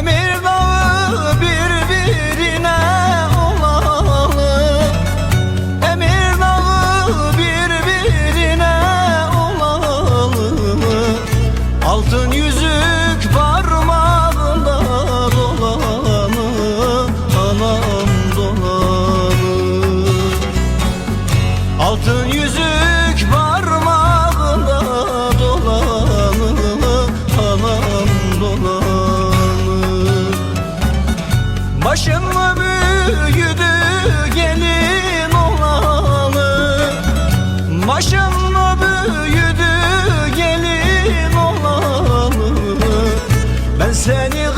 Demir dağı birbirine olalı. Demir dağı birbirine olalı. Altın yüzük parmağında dolanı. Anam dolanı. Altın yüzük Başın mı büyüdü gelin olalı? Başın mı büyüdü gelin olalı? Ben seni